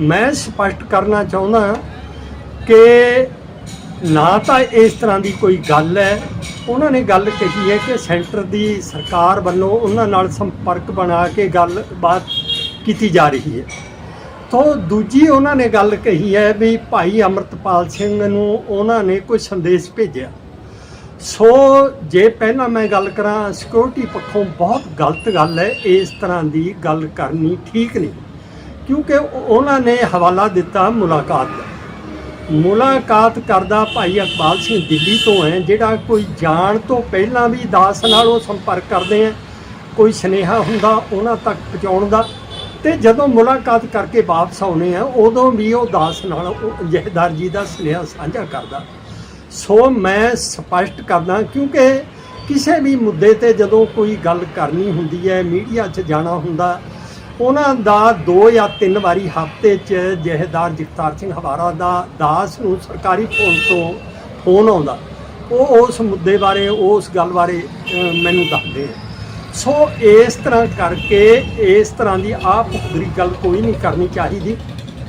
ਮੈਂ ਸਪਸ਼ਟ ਕਰਨਾ ਚਾਹੁੰਦਾ ਕਿ ਨਾ ਤਾਂ ਇਸ ਤਰ੍ਹਾਂ ਦੀ ਕੋਈ ਗੱਲ ਹੈ। ਉਹਨਾਂ ਨੇ ਗੱਲ ਕਹੀ ਹੈ ਕਿ ਸੈਂਟਰ ਦੀ ਸਰਕਾਰ ਵੱਲੋਂ ਉਹਨਾਂ ਨਾਲ ਸੰਪਰਕ ਬਣਾ ਕੇ ਗੱਲਬਾਤ ਕੀਤੀ ਜਾ ਰਹੀ ਹੈ। ਤੋਂ ਦੂਜੀ ਉਹਨਾਂ ਨੇ ਗੱਲ ਕਹੀ ਹੈ ਵੀ ਭਾਈ ਅਮਰਤਪਾਲ ਸਿੰਘ ਨੂੰ ਉਹਨਾਂ ਨੇ ਕੋਈ ਸੰਦੇਸ਼ ਭੇਜਿਆ। ਸੋ ਜੇ ਪਹਿਲਾਂ ਮੈਂ ਗੱਲ ਕਰਾਂ ਸਿਕਿਉਰਿਟੀ ਪੱਖੋਂ ਬਹੁਤ ਗਲਤ ਗੱਲ ਹੈ, ਇਸ ਤਰ੍ਹਾਂ ਦੀ ਗੱਲ ਕਰਨੀ ਠੀਕ ਨਹੀਂ। ਕਿਉਂਕਿ ਉਹਨਾਂ ਨੇ ਹਵਾਲਾ ਦਿੱਤਾ ਮੁਲਾਕਾਤ ਦਾ। ਮੁਲਾਕਾਤ ਕਰਦਾ ਭਾਈ ਅਕਬਾਲ ਸਿੰਘ ਦਿੱਲੀ ਤੋਂ ਹੈ, ਜਿਹੜਾ ਕੋਈ ਜਾਣ ਤੋਂ ਪਹਿਲਾਂ ਵੀ ਦਾਸ ਨਾਲ ਉਹ ਸੰਪਰਕ ਕਰਦੇ ਆ ਕੋਈ ਸੁਨੇਹਾ ਹੁੰਦਾ ਉਹਨਾਂ ਤੱਕ ਪਹੁੰਚਾਉਣ ਦਾ। ਤੇ ਜਦੋਂ ਮੁਲਾਕਾਤ ਕਰਕੇ ਵਾਪਸ ਆਉਣੇ ਆ ਉਦੋਂ ਵੀ ਉਹ ਦਾਸ ਨਾਲ ਉਹ ਜਹਦਾਰ ਜੀ ਦਾ ਸੁਨੇਹਾ ਸਾਂਝਾ ਕਰਦਾ। ਸੋ ਮੈਂ ਸਪਸ਼ਟ ਕਰਦਾ, ਕਿਉਂਕਿ ਕਿਸੇ ਵੀ ਮੁੱਦੇ ਤੇ ਜਦੋਂ ਕੋਈ ਗੱਲ ਕਰਨੀ ਹੁੰਦੀ ਹੈ, ਮੀਡੀਆ 'ਚ ਜਾਣਾ ਹੁੰਦਾ ਉਹਨਾਂ ਦਾ ਦੋ ਜਾਂ ਤਿੰਨ ਵਾਰੀ ਹਫ਼ਤੇ 'ਚ ਜਹੇਦਾਰ ਜਗਤਾਰ ਸਿੰਘ ਹਵਾਰਾ ਦਾ ਦਾਸ ਨੂੰ ਸਰਕਾਰੀ ਫੋਨ ਤੋਂ ਫੋਨ ਆਉਂਦਾ। ਉਹ ਉਸ ਮੁੱਦੇ ਬਾਰੇ, ਉਸ ਗੱਲ ਬਾਰੇ ਮੈਨੂੰ ਦੱਸਦੇ ਆ। ਸੋ ਇਸ ਤਰ੍ਹਾਂ ਕਰਕੇ ਇਸ ਤਰ੍ਹਾਂ ਦੀ ਆਪ ਮੁਖਬਰੀ ਗੱਲ ਕੋਈ ਨਹੀਂ ਕਰਨੀ ਚਾਹੀਦੀ।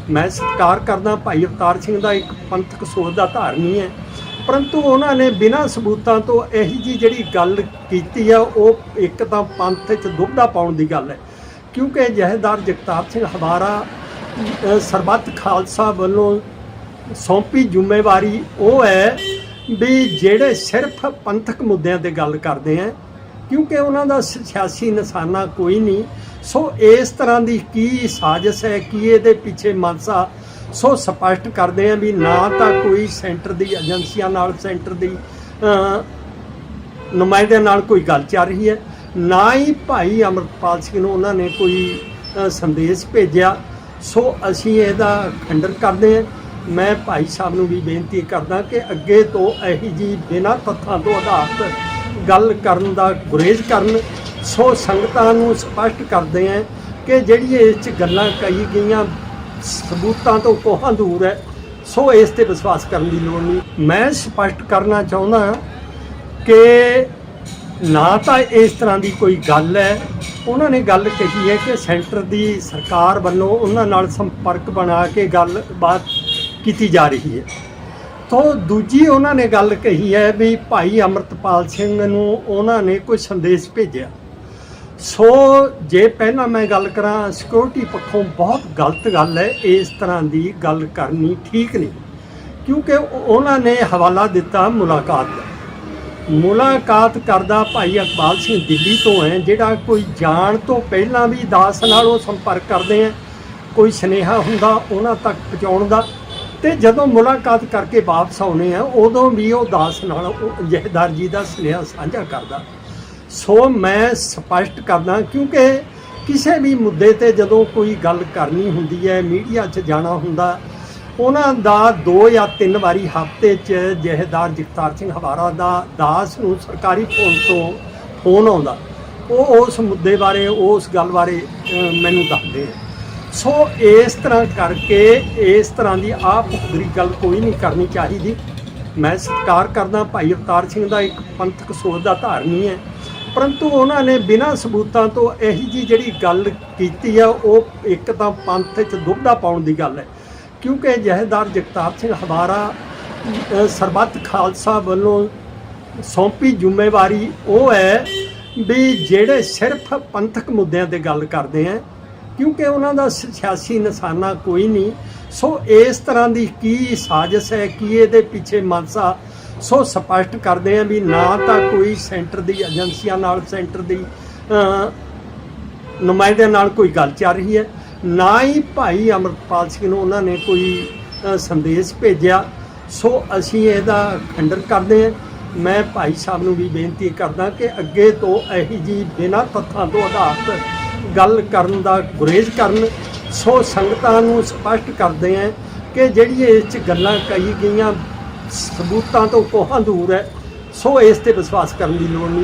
ਮੈਂ ਸਤਿਕਾਰ ਕਰਦਾ ਭਾਈ ਅਵਤਾਰ ਸਿੰਘ ਦਾ, ਇੱਕ ਪੰਥਕ ਸੋਚ ਦਾ ਧਾਰਨੀ ਹੈ। ਪਰੰਤੂ ਉਹਨਾਂ ਨੇ ਬਿਨਾਂ ਸਬੂਤਾਂ ਤੋਂ ਇਹੀ ਜੀ ਜਿਹੜੀ ਗੱਲ ਕੀਤੀ ਆ, ਉਹ ਇੱਕ ਤਾਂ ਪੰਥ 'ਚ ਦੁਬਦਾ ਪਾਉਣ ਦੀ ਗੱਲ ਹੈ। ਕਿਉਂਕਿ ਜਹੇਦਾਰ ਜਗਤਾਰ ਸਿੰਘ ਹਵਾਰਾ ਸਰਬੱਤ ਖਾਲਸਾ ਵੱਲੋਂ ਸੌਂਪੀ ਜ਼ਿੰਮੇਵਾਰੀ ਉਹ ਹੈ ਵੀ ਜਿਹੜੇ ਸਿਰਫ ਪੰਥਕ ਮੁੱਦਿਆਂ ਤੇ ਗੱਲ ਕਰਦੇ ਆ, ਕਿਉਂਕਿ ਉਹਨਾਂ ਦਾ ਸਿਆਸੀ ਨਿਸ਼ਾਨਾ ਕੋਈ ਨਹੀਂ। ਸੋ ਇਸ ਤਰ੍ਹਾਂ ਦੀ ਕੀ ਸਾਜ਼ਿਸ਼ ਹੈ, ਕੀ ਇਹਦੇ ਪਿੱਛੇ ਮਨਸਾ ਸੋ ਸਪਸ਼ਟ ਕਰਦੇ ਆ ਵੀ ਨਾ ਤਾਂ ਕੋਈ ਸੈਂਟਰ ਦੀ, ਏਜੰਸੀਆਂ ਨਾਲ ਸੈਂਟਰ ਦੀ ਨੁਮਾਇੰਦਿਆਂ ਨਾਲ ਕੋਈ ਗੱਲ ਚੱਲ ਰਹੀ ਹੈ। ਨਾ ਹੀ ਭਾਈ ਅਮਰਪਾਲ ਸਿੰਘ ਨੂੰ ਉਹਨਾਂ ਨੇ ਕੋਈ ਸੰਦੇਸ਼ ਭੇਜਿਆ। ਸੋ ਅਸੀਂ ਇਹਦਾ ਖੰਡਨ ਕਰਦੇ ਹਾਂ। ਮੈਂ ਭਾਈ ਸਾਹਿਬ ਨੂੰ ਵੀ ਬੇਨਤੀ ਕਰਦਾ ਕਿ ਅੱਗੇ ਤੋਂ ਇਹੀ ਜੀ ਬਿਨਾਂ ਤੱਥਾਂ ਤੋਂ ਆਧਾਰਿਤ ਗੱਲ ਕਰਨ ਦਾ ਗੁਰੇਜ਼ ਕਰਨ। ਸੋ ਸੰਗਤਾਂ ਨੂੰ ਸਪਸ਼ਟ ਕਰਦੇ ਹਾਂ ਕਿ ਜਿਹੜੀ ਇਸ 'ਚ ਗੱਲਾਂ ਕਹੀ ਗਈਆਂ, ਸਬੂਤਾਂ ਤੋਂ ਕੋਹਾਂ ਦੂਰ ਹੈ। ਸੋ ਇਸ ਤੇ ਵਿਸ਼ਵਾਸ ਕਰਨ ਦੀ ਲੋੜ ਨਹੀਂ। ਮੈਂ ਸਪਸ਼ਟ ਕਰਨਾ ਚਾਹੁੰਦਾ ਕਿ ਨਾ ਤਾਂ ਇਸ ਤਰ੍ਹਾਂ ਦੀ ਕੋਈ ਗੱਲ ਹੈ। ਉਹਨਾਂ ਨੇ ਗੱਲ ਕਹੀ ਹੈ ਕਿ ਸੈਂਟਰ ਦੀ ਸਰਕਾਰ ਵੱਲੋਂ ਉਹਨਾਂ ਨਾਲ ਸੰਪਰਕ ਬਣਾ ਕੇ ਗੱਲਬਾਤ ਕੀਤੀ ਜਾ ਰਹੀ ਹੈ। ਤੋਂ ਦੂਜੀ ਉਹਨਾਂ ਨੇ ਗੱਲ ਕਹੀ ਹੈ ਵੀ ਭਾਈ ਅਮਰਤਪਾਲ ਸਿੰਘ ਨੂੰ ਉਹਨਾਂ ਨੇ ਕੋਈ ਸੰਦੇਸ਼ ਭੇਜਿਆ। ਸੋ ਜੇ ਪਹਿਲਾਂ ਮੈਂ ਗੱਲ ਕਰਾਂ ਸਿਕਿਉਰਿਟੀ ਪੱਖੋਂ ਬਹੁਤ ਗਲਤ ਗੱਲ ਹੈ, ਇਸ ਤਰ੍ਹਾਂ ਦੀ ਗੱਲ ਕਰਨੀ ਠੀਕ ਨਹੀਂ। ਕਿਉਂਕਿ ਉਹਨਾਂ ਨੇ ਹਵਾਲਾ ਦਿੱਤਾ ਮੁਲਾਕਾਤ ਦਾ। ਮੁਲਾਕਾਤ ਕਰਦਾ ਭਾਈ ਅਕਬਾਲ ਸਿੰਘ ਦਿੱਲੀ ਤੋਂ ਹੈ, ਜਿਹੜਾ ਕੋਈ ਜਾਣ ਤੋਂ ਪਹਿਲਾਂ ਵੀ ਦਾਸ ਨਾਲ ਉਹ ਸੰਪਰਕ ਕਰਦੇ ਆ ਕੋਈ ਸੁਨੇਹਾ ਹੁੰਦਾ, ਉਹਨਾਂ ਤੱਕ ਪਹੁੰਚਾਉਣ ਦਾ। ਤੇ ਜਦੋਂ ਮੁਲਾਕਾਤ ਕਰਕੇ ਵਾਪਸ ਆਉਣੇ ਆ ਉਦੋਂ ਵੀ ਉਹ ਦਾਸ ਨਾਲ ਉਹ ਜਹਦਾਰ ਜੀ ਦਾ ਸੁਨੇਹਾ ਸਾਂਝਾ ਕਰਦਾ। ਸੋ ਮੈਂ ਸਪਸ਼ਟ ਕਰਦਾ, ਕਿਉਂਕਿ ਕਿਸੇ ਵੀ ਮੁੱਦੇ ਤੇ ਜਦੋਂ ਕੋਈ ਗੱਲ ਕਰਨੀ ਹੁੰਦੀ ਹੈ, ਮੀਡੀਆ 'ਚ ਜਾਣਾ ਹੁੰਦਾ ਉਹਨਾਂ ਦਾ ਦੋ ਜਾਂ ਤਿੰਨ ਵਾਰੀ ਹਫ਼ਤੇ 'ਚ ਜਹੇਦਾਰ ਜਗਤਾਰ ਸਿੰਘ ਹਵਾਰਾ ਦਾ ਦਾਸ ਨੂੰ ਸਰਕਾਰੀ ਫੋਨ ਤੋਂ ਫੋਨ ਆਉਂਦਾ। ਉਹ ਉਸ ਮੁੱਦੇ ਬਾਰੇ, ਉਸ ਗੱਲ ਬਾਰੇ ਮੈਨੂੰ ਦੱਸਦੇ ਆ। ਸੋ ਇਸ ਤਰ੍ਹਾਂ ਕਰਕੇ ਇਸ ਤਰ੍ਹਾਂ ਦੀ ਆਪ ਮੁਖਬਰੀ ਗੱਲ ਕੋਈ ਨਹੀਂ ਕਰਨੀ ਚਾਹੀਦੀ। ਮੈਂ ਸਤਿਕਾਰ ਕਰਦਾ ਭਾਈ ਅਵਤਾਰ ਸਿੰਘ ਦਾ, ਇੱਕ ਪੰਥਕ ਸੋਚ ਦਾ ਧਾਰਨੀ ਹੈ। ਪਰੰਤੂ ਉਹਨਾਂ ਨੇ ਬਿਨਾਂ ਸਬੂਤਾਂ ਤੋਂ ਇਹੀ ਜੀ ਜਿਹੜੀ ਗੱਲ ਕੀਤੀ ਆ, ਉਹ ਇੱਕ ਤਾਂ ਪੰਥ 'ਚ ਦੁਬਦਾ ਪਾਉਣ ਦੀ ਗੱਲ ਹੈ। ਕਿਉਂਕਿ ਜਹੇਦਾਰ ਜਗਤਾਰ ਸਿੰਘ ਹਵਾਰਾ ਸਰਬੱਤ ਖਾਲਸਾ ਵੱਲੋਂ ਸੌਂਪੀ ਜ਼ਿੰਮੇਵਾਰੀ ਉਹ ਹੈ ਵੀ ਜਿਹੜੇ ਸਿਰਫ ਪੰਥਕ ਮੁੱਦਿਆਂ ਤੇ ਗੱਲ ਕਰਦੇ ਆ, ਕਿਉਂਕਿ ਉਹਨਾਂ ਦਾ ਸਿਆਸੀ ਨਿਸ਼ਾਨਾ ਕੋਈ ਨਹੀਂ। ਸੋ ਇਸ ਤਰ੍ਹਾਂ ਦੀ ਕੀ ਸਾਜ਼ਿਸ਼ ਹੈ, ਕੀ ਇਹਦੇ ਪਿੱਛੇ ਮਨਸਾ ਸੋ ਸਪਸ਼ਟ ਕਰਦੇ ਆ ਵੀ ਨਾ ਤਾਂ ਕੋਈ ਸੈਂਟਰ ਦੀ, ਏਜੰਸੀਆਂ ਨਾਲ ਸੈਂਟਰ ਦੀ ਨੁਮਾਇੰਦਿਆਂ ਨਾਲ ਕੋਈ ਗੱਲ ਚੱਲ ਰਹੀ ਹੈ। ਨਾ ਹੀ ਭਾਈ ਅਮਰਪਾਲ ਸਿੰਘ ਨੂੰ ਉਹਨਾਂ ਨੇ ਕੋਈ ਸੰਦੇਸ਼ ਭੇਜਿਆ। ਸੋ ਅਸੀਂ ਇਹਦਾ ਖੰਡਨ ਕਰਦੇ ਹਾਂ। ਮੈਂ ਭਾਈ ਸਾਹਿਬ ਨੂੰ ਵੀ ਬੇਨਤੀ ਕਰਦਾ ਕਿ ਅੱਗੇ ਤੋਂ ਇਹੀ ਜੀ ਬਿਨਾਂ ਤੱਥਾਂ ਤੋਂ ਆਧਾਰਿਤ ਗੱਲ ਕਰਨ ਦਾ ਗੁਰੇਜ਼ ਕਰਨ। ਸੋ ਸੰਗਤਾਂ ਨੂੰ ਸਪਸ਼ਟ ਕਰਦੇ ਹਾਂ ਕਿ ਜਿਹੜੀ ਇਸ 'ਚ ਗੱਲਾਂ ਕਹੀ ਗਈਆਂ, ਸਬੂਤਾਂ ਤੋਂ ਕੋਹਾਂ ਦੂਰ ਹੈ। ਸੋ ਇਸ ਤੇ ਵਿਸ਼ਵਾਸ ਕਰਨ ਦੀ ਲੋੜ ਨਹੀਂ।